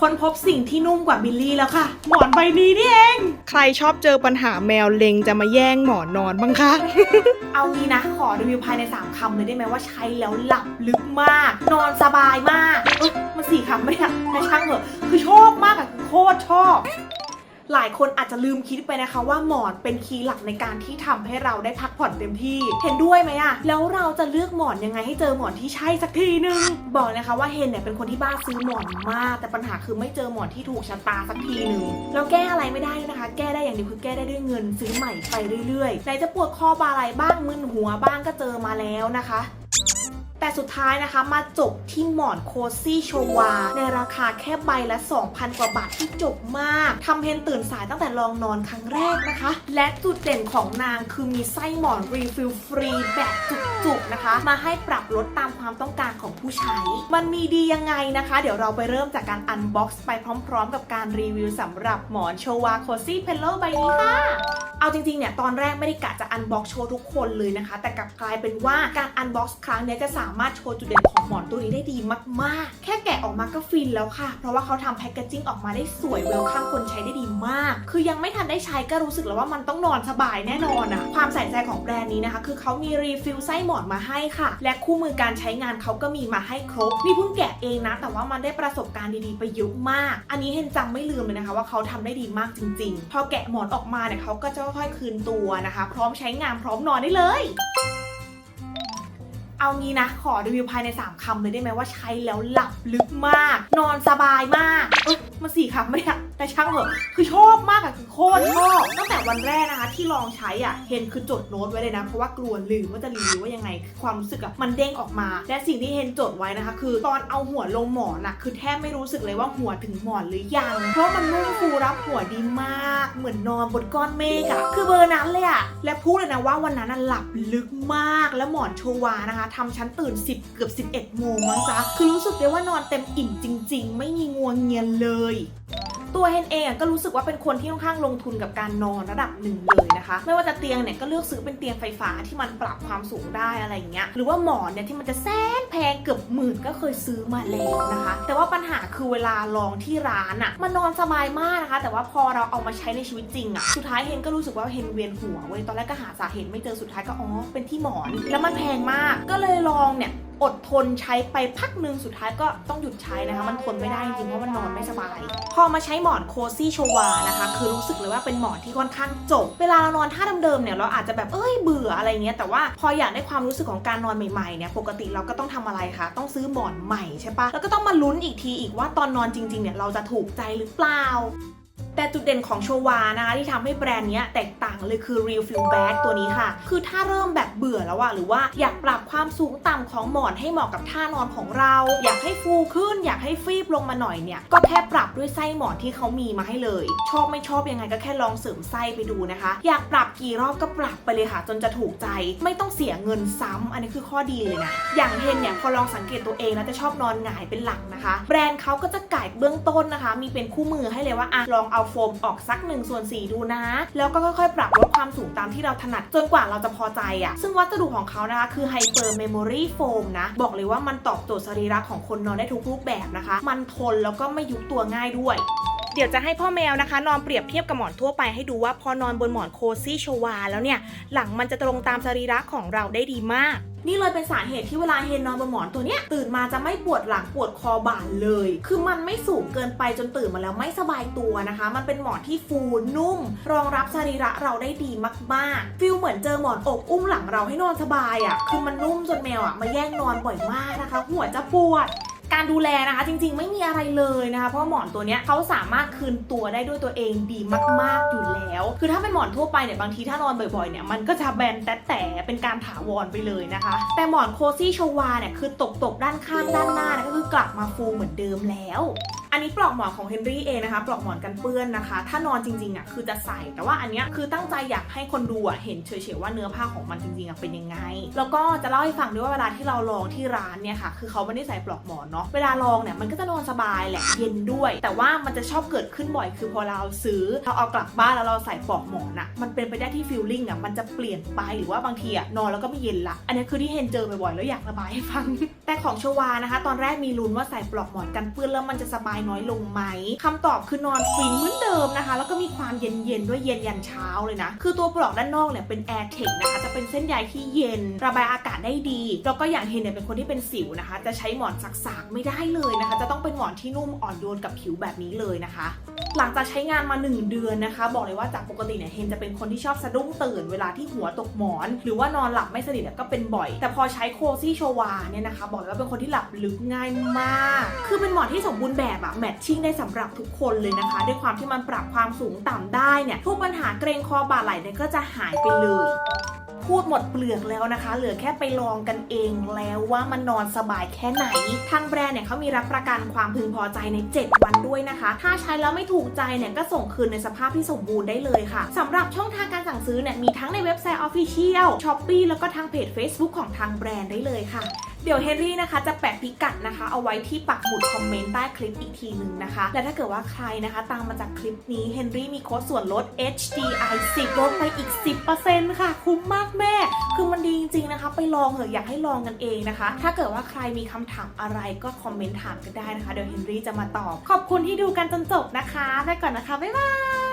คนพบสิ่งที่นุ่มกว่าบิลลี่แล้วค่ะ หมอนใบนี้นี่เอง ใครชอบเจอปัญหาแมวเล็งจะมาแย่งหมอนนอนบ้างคะ เอางี้นะ ขอรีวิวภายใน 3คำเลยได้ไหมว่าใช้แล้วหลับลึกมาก นอนสบายมากเอ้ยมันสี่คำไม่ได้อะแต่ช่างเถอะคือชอบมากอะคือโคตรชอบ หลายคนอาจจะลืมคิดไปนะคะว่าหมอนเป็นคีย์หลักในการที่ทำให้เราได้พักผ่อนเต็มที่ เห็นด้วยไหมอะแล้วเราจะเลือกหมอนยังไงให้เจอหมอนที่ใช่สักทีนึง บอกเลยนะคะว่าเฮนเนี่ยเป็นคนที่บ้าซื้อหมอนมาก แต่ปัญหาคือไม่เจอหมอนที่ถูกชะตาสักทีนึงแล้วแก้อะไรไม่ได้นะคะ แก้ได้อย่างเดียวคือแก้ได้ด้วยเงินซื้อใหม่ไปเรื่อยๆไหนจะปวดคอบาไหลบ้างมึนหัวบ้างก็เจอมาแล้วนะคะ แต่สุดท้ายนะคะมาจบที่หมอนโคซี่โชวา ในราคาแค่ใบละ 2,000 กว่าบาทที่จบมากทำเพนตื่นสายตั้งแต่ลองนอนครั้งแรกนะคะ และจุดเด่นของนางคือมีไส้หมอนรีฟิลฟรีแบบจุกๆนะคะ มาให้ปรับลดตามความต้องการของผู้ใช้ มันมีดียังไงนะคะ เดี๋ยวเราไปเริ่มจากการอันบ็อกซ์ไปพร้อม ๆ กับการรีวิวสำหรับหมอนโชวาโคซี่เพลโลใบนี้ค่ะ เอาจริงๆเนี่ยตอนแรกไม่ได้กะจะอันบ็อกโชว์ทุกคนเลยนะคะ แต่กลับกลายเป็นว่าการอันบ็อกครั้งนี้จะสามารถโชว์จุดเด่นของหมอนตัวนี้ได้ดีมากๆ แค่ ออกมาก็ฟินแล้วค่ะ เพราะว่าเขาทำแพคเกจจิ้งออกมาได้สวยเวลข้างคนใช้ได้ดีมาก คือยังไม่ทันได้ใช้ก็รู้สึกแล้วว่ามันต้องนอนสบายแน่นอนอะความใส่ใจของแบรนด์นี้นะคะ คือเขามีรีฟิลไส้หมอนมาให้ค่ะ และคู่มือการใช้งานเขาก็มีมาให้ครบนี่เพิ่งแกะเองนะ แต่ว่ามันได้ประสบการณ์ดีๆไปเยอะมาก อันนี้เห็นจำไม่ลืมเลยนะคะ ว่าเขาทำได้ดีมากจริง ๆ พอแกะหมอนออกมาเนี่ยเขาก็จะค่อยๆคืนตัวนะคะ พร้อมใช้งานพร้อมนอนได้เลย เอางี้นะ ขอรีวิวภายใน 3คำเลยได้ไหมว่าใช้แล้วหลับลึกมาก นอนสบายมาก เอ้ยมันสี่คำไม่ได้อะแต่ช่างเหอะคือชอบมากอะคือโคตรชอบตั้ง วันแรกนะคะที่ลองใช้อะเฮนคือจดโน้ตไว้เลยนะ เพราะว่ากลัวลืมว่าจะรีวิวว่ายังไงความรู้สึกอะมันเด้งออกมา และสิ่งที่เฮนจดไว้นะคะ คือตอนเอาหัวลงหมอนอะคือแทบไม่รู้สึกเลยว่าหัวถึงหมอนหรือยัง เพราะมันนุ่มฟูรับหัวดีมาก เหมือนนอนบนก้อนเมฆอะคือเบอร์นั้นเลยอะและพูดเลยนะว่าวันนั้นอะหลับลึกมากแล้วหมอนโชวานะคะทำฉันตื่น 10 เกือบ 11โมงมั้งจ๊ะคือรู้สึกได้ว่านอนเต็มอิ่มจริง ๆ ไม่มีงวงเงียนเลย ตัวเฮนเองก็รู้สึกว่าเป็นคนที่ค่อนข้างลงทุนกับการนอนระดับหนึ่งเลยนะคะ ไม่ว่าจะเตียงเนี่ยก็เลือกซื้อเป็นเตียงไฟฟ้าที่มันปรับความสูงได้อะไรอย่างเงี้ยหรือว่าหมอนเนี่ยที่มันจะแสนแพงเกือบหมื่นก็เคยซื้อมาแล้วนะคะ แต่ว่าปัญหาคือเวลาลองที่ร้านอะมันนอนสบายมากนะคะ แต่ว่าพอเราเอามาใช้ในชีวิตจริงอะสุดท้ายเฮนก็รู้สึกว่าเฮนเวียนหัวเว้ยตอนแรกก็หาสาเหตุไม่เจอสุดท้ายก็อ๋อเป็นที่หมอน แล้วมันแพงมากก็เลยลองเนี่ย อดทนใช้ไปพักหนึ่งสุดท้ายก็ต้องหยุดใช้นะคะ มันทนไม่ได้จริงเพราะมันนอนไม่สบาย พอมาใช้หมอนโคซี่โชวานะคะ คือรู้สึกเลยว่าเป็นหมอนที่ค่อนข้างจบ เวลาเรานอนท่าเดิมๆเนี่ยเราอาจจะแบบเอ้ยเบื่ออะไรเงี้ยแต่ว่าพออยากได้ความรู้สึกของการนอนใหม่ๆเนี่ยปกติเราก็ต้องทำอะไรคะต้องซื้อหมอนใหม่ใช่ปะแล้วก็ต้องมาลุ้นอีกทีอีกว่าตอนนอนจริงๆเนี่ยเราจะถูกใจหรือเปล่า จุดเด่นของโชวานะคะที่ทำให้แบรนด์นี้แตกต่างเลยคือ Real Feel Bag ตัวนี้ค่ะ คือถ้าเริ่มแบบเบื่อแล้วอะหรือว่าอยากปรับความสูงต่ำของหมอนให้เหมาะกับท่านอนของเรา อยากให้ฟูขึ้น อยากให้ฟีบลงมาหน่อยเนี่ยก็แค่ปรับด้วยไส้หมอนที่เขามีมาให้เลย ชอบไม่ชอบยังไงก็แค่ลองเสริมไส้ไปดูนะคะ อยากปรับกี่รอบก็ปรับไปเลยค่ะ จนจะถูกใจ ไม่ต้องเสียเงินซ้ำอันนี้คือข้อดีเลยนะอย่างเฮนเนี่ยพอลองสังเกตตัวเองแล้วจะชอบนอนหงายเป็นหลักนะคะ แบรนด์เขาก็จะไก่เบื้องต้นนะคะ มีเป็นคู่มือให้เลยว่าอะลองเอาโฟมออกสัก1ส่วน4ดูนะ แล้วก็ค่อยๆ ปรับลดความสูงตามที่เราถนัดจนกว่าเราจะพอใจอะซึ่งวัสดุของเขานะคะคือไฮเปอร์เมมโมรี่โฟมนะ บอกเลยว่ามันตอบโจทย์สรีระของคนนอนได้ทุกรูปแบบนะคะ มันทนแล้วก็ไม่ยุบตัวง่ายด้วย ดี๋ยวจะให้พ่อแมวนะคะ นอนเปรียบเทียบกับหมอนทั่วไปให้ดูว่าพอนอนบนหมอนโคซี่โชวาแล้วเนี่ย หลังมันจะตรงตามสรีระของเราได้ดีมากนี่เลยเป็นสาเหตุที่เวลาเฮนนอนบนหมอนตัวเนี้ยตื่นมาจะไม่ปวดหลังปวดคอบ่าเลย คือมันไม่สูงเกินไปจนตื่นมาแล้วไม่สบายตัวนะคะ มันเป็นหมอนที่ฟูนุ่ม รองรับสรีระเราได้ดีมากๆฟิลเหมือนเจอหมอนอกอุ้มหลังเราให้นอนสบายอะ่ะคือมันนุ่มจนแมวอะ่ะมาแย่งนอนบ่อยมากนะคะ หัวจะปวด การดูแลนะคะจริงๆ ไม่มีอะไรเลยนะคะ เพราะหมอนตัวเนี้ยเขาสามารถคืนตัวได้ด้วยตัวเองดีมากๆอยู่แล้ว คือถ้าเป็นหมอนทั่วไปเนี่ยบางทีถ้านอนบ่อยๆเนี่ยมันก็จะแบนแต่แต่เป็นการถาวรไปเลยนะคะ แต่หมอนโคซี่โชวาเนี่ยคือตกตกๆด้านข้างด้านหน้านะก็คือกลับมาฟูเหมือนเดิมแล้ว อันนี้ปลอกหมอนของเฮนรี่เองนะคะปลอกหมอนกันเปื้อนนะคะ ถ้านอนจริงๆอะคือจะใส่ แต่ว่าอันเนี้ยคือตั้งใจอยากให้คนดูอะเห็นเฉยๆว่าเนื้อผ้าของมันจริงๆอะเป็นยังไง แล้วก็จะเล่าให้ฟังด้วยว่าเวลาที่เราลองที่ร้านเนี่ยค่ะคือเขาไม่ได้ใส่ปลอกหมอนเนาะเวลาลองเนี่ยมันก็จะนอนสบายแหละเย็นด้วย แต่ว่ามันจะชอบเกิดขึ้นบ่อย คือพอเราซื้อเราเอากลับบ้านแล้วเราใส่ปลอกหมอนอะมันเป็นไปได้ที่ฟีลลิ่งอะมันจะเปลี่ยนไปหรือว่าบางทีอะนอนแล้วก็ไม่เย็นละอันนี้คือที่เฮนเจอบ่อยๆแล้วอยากระบายให้ฟัง แต่ของชวานะคะ ตอนแรกมีลุ้นว่าใส่ปลอกหมอนกันเปื้อนแล้วมันจะสบายน้อยลงไหมคำตอบคือนอนฟินเหมือนเดิมนะคะ แล้วก็มีความเย็นๆด้วยเย็นยันเช้าเลยนะ คือตัวปลอกด้านนอกเนี่ยเป็น Air Tech นะคะจะเป็นเส้นใยที่เย็น ระบายอากาศได้ดี แล้วก็อย่างเฮนเนี่ยเป็นคนที่เป็นสิวนะคะ จะใช้หมอนสักๆไม่ได้เลยนะคะ จะต้องเป็นหมอนที่นุ่มอ่อนโยนกับผิวแบบนี้เลยนะคะหลังจากใช้งานมา 1 เดือนนะคะ บอกเลยว่าจากปกติเนี่ยเฮนจะเป็นคนที่ชอบสะดุ้งตื่นเวลาที่หัวตกหมอน หรือว่านอนหลับไม่สนิทก็เป็นบ่อย แต่พอใช้โคซี่โชวาเนี่ยนะคะ บอกเลยว่าเป็นคนที่หลับลึกง่ายมาก คือเป็นหมอนที่สมบูรณ์แบบอะแมทชิ่งได้สำหรับทุกคนเลยนะคะ ด้วยความที่มันปรับความสูงต่ำได้เนี่ยทุกปัญหาเกรงคอบ่าไหล่เนี่ยก็จะหายไปเลยพูดหมดเปลือกแล้วนะคะ เหลือแค่ไปลองกันเองแล้วว่ามันนอนสบายแค่ไหน ทางแบรนด์เนี่ยเขามีรับประกันความพึงพอใจใน 7 วันด้วยนะคะ ถ้าใช้แล้วไม่ถูกใจเนี่ยก็ส่งคืนในสภาพที่สมบูรณ์ได้เลยค่ะสำหรับช่องทางการสั่งซื้อเนี่ยมีทั้งในเว็บไซต์ Official Shopee แล้วก็ทางเพจ Facebook ของทางแบรนด์ได้เลยค่ะ เดี๋ยวเฮนรี่นะคะจะแปะพิกัดนะคะ เอาไว้ที่ปักหมุดคอมเมนต์ใต้คลิปอีกทีหนึ่งนะคะ และถ้าเกิดว่าใครนะคะตามมาจากคลิปนี้เฮนรี่มีโค้ดส่วนลด HDI 10ลดไปอีก 10%ค่ะ คุ้มมากแม่ คือมันดีจริงๆนะคะ ไปลองเหอะอยากให้ลองกันเองนะคะ ถ้าเกิดว่าใครมีคำถามอะไรก็คอมเมนต์ถามกันได้นะคะ เดี๋ยวเฮนรี่จะมาตอบ ขอบคุณที่ดูกันจนจบนะคะ ไปก่อนนะคะ บ๊ายบาย